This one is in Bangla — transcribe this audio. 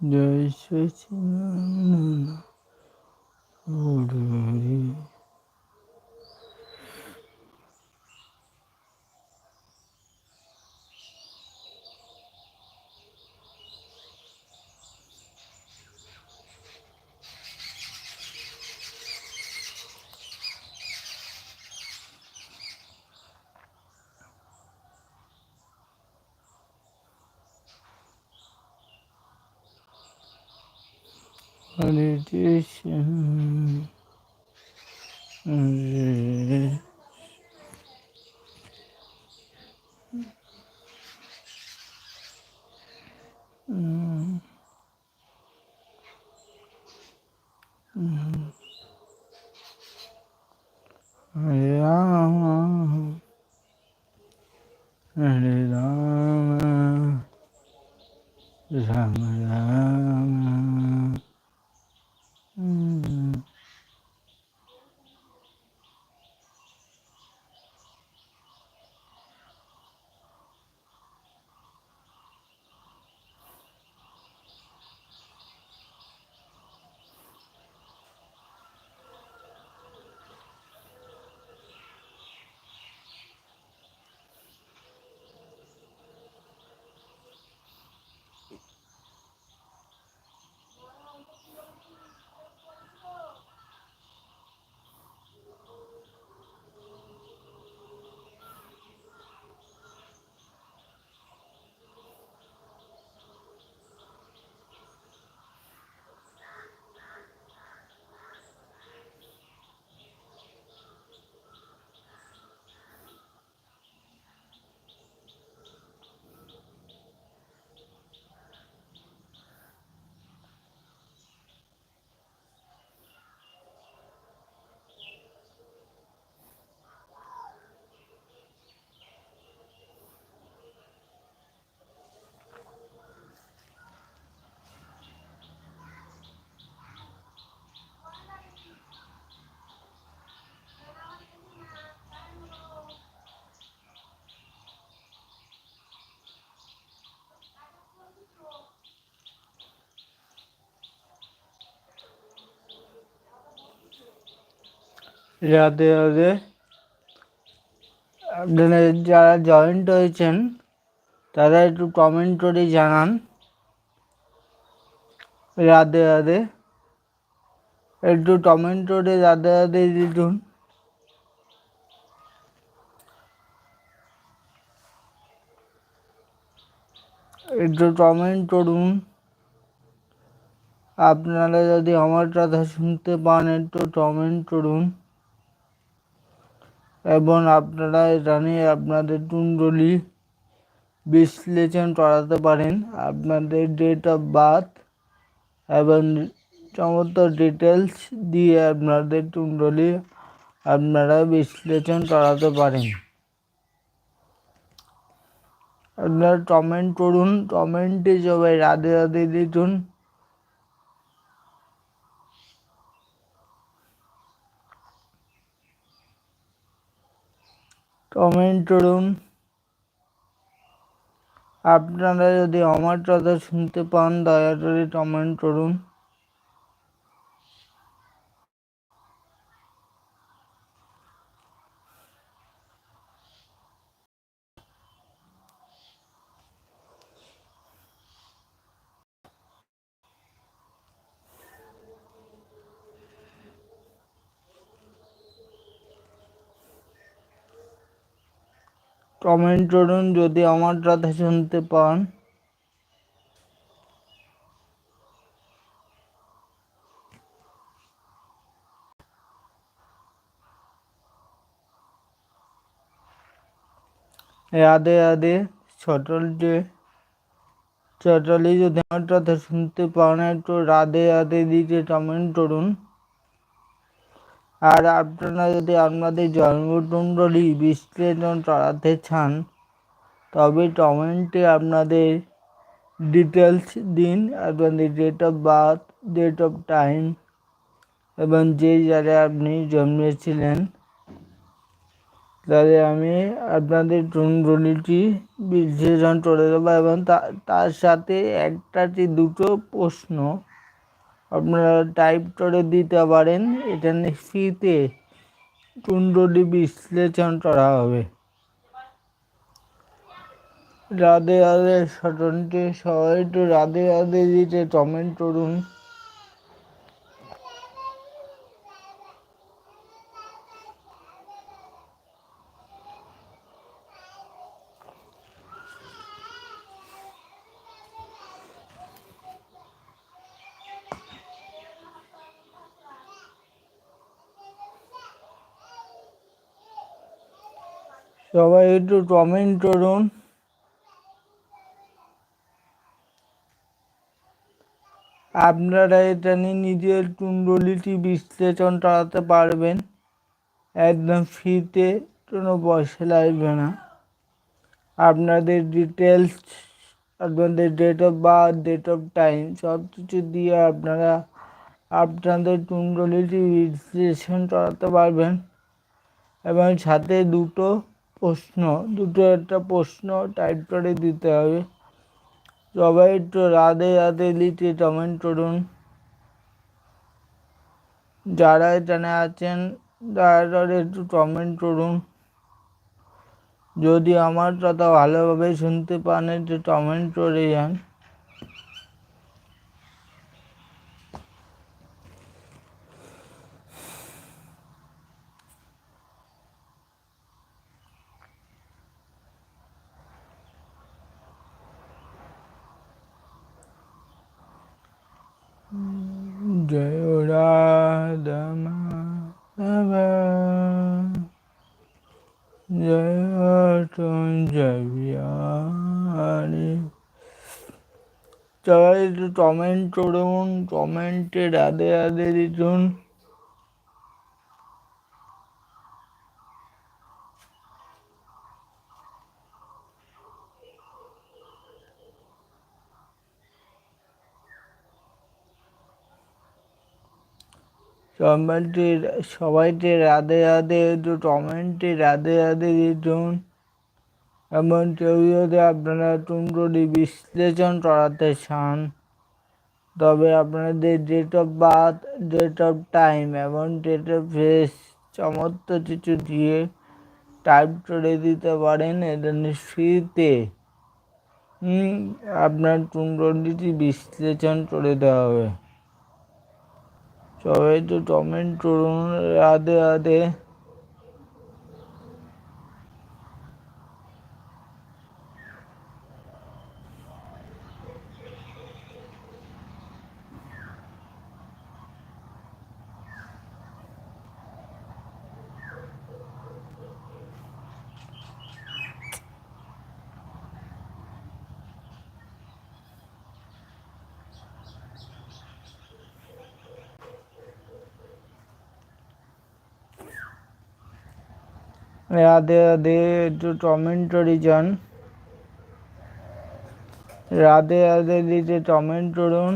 জয় সচিন Полетись. Yeah. রাধে রাধে। আপনারা যারা জয়েন্ট হয়েছেন, তারা একটু কমেন্ট করে জানান। রাধে রাধে। একটু কমেন্ট করে রাধে রাধে দিতুন একটু কমেন্ট করুন। আপনারা যদি আমার কথা শুনতে পান, একটু কমেন্ট করুন। এবং আপনারা এটা নিয়ে আপনাদের কুণ্ডলী বিশ্লেষণ করাতে পারেন। আপনাদের ডেট অফ বার্থ এবং সমস্ত ডিটেলস দিয়ে আপনাদের কুণ্ডলী আপনারা বিশ্লেষণ করাতে পারেন। আপনারা কমেন্ট করুন কমেন্টে সবাই রাধে রাধে দিতুন কমেন্ট করুন। আপনারা যদি আমার কথা শুনতে পান দয়া করে কমেন্ট করুন। কমেন্ট করুন যদি আমার কথা শুনতে পান। রাধে রাধে ছোটলটে ছোটলি যদি আমার কথা শুনতে পান, একটু রাধে রাধে দিতে কমেন্ট করুন। আর আপনারা যদি আপনাদের জন্মকুণ্ডলী বিশ্লেষণ করাতে চান, তবে কমেন্টে আপনাদের ডিটেলস দিন আপনাদের date of birth date of time এবং যে জায়গায় আপনি জন্মেছিলেন। তাহলে আমি আপনাদের টুনটুনিটি বিশ্লেষণ করে দেবো এবং তার সাথে একটা কি দুটো প্রশ্ন আপনারা টাইপ করে দিতে পারেন। এটা ফ্রিতে কুণ্ডলী বিশ্লেষণ করা হবে। রাধে রাধে, স্বতন্ত্র সবাই একটু রাধে রাধে দিতে কমেন্ট করুন। সবাই একটু কমেন্ট করুন। আপনারা এটা নিয়ে নিজের কুণ্ডলিটি বিশ্লেষণ করাতে পারবেন। একদম ফ্রিতে কোনো পয়সা লাগবে না। আপনাদের ডিটেলস আপনাদের date of birth date of time সব কিছু দিয়ে আপনারা আপনাদের কুণ্ডলিটি বিশ্লেষণ করাতে পারবেন। এবং সাথে দুটো প্রশ্ন, দুটো একটা প্রশ্ন টাইপ করে দিতে হবে। সবাই একটু রাধে রাধে লিখে কমেন্ট করুন। যারা এখানে আছেন তারা একটু কমেন্ট করুন। যদি আমার কথা ভালোভাবে শুনতে পান, একটু কমেন্ট করে যান। জয় রাধা জয় জয় বিহারি। সবাই একটু কমেন্ট করুন কমেন্টে রাধে রাধে দিতুন কমেন্টে সবাইকে রাধে রাধে, একটু কমেন্টে রাধে রাধে দিতুন। এমন যদি আপনারা টুনটুনি বিশ্লেষণ করাতে চান, তবে আপনাদের date of birth date of time এবং ডেট অফ ফেস সমস্ত কিছু দিয়ে টাইপ করে দিতে পারেন এটা ফ্রিতে আপনার টুনটুনিটি বিশ্লেষণ করে দেওয়া হবে। সবাই তো কমেন্ট করুন রাধে রাধে। রাধে রাধে একটু কমেন্টরি যান রাধে রাধে দিতে কমেন্ট করুন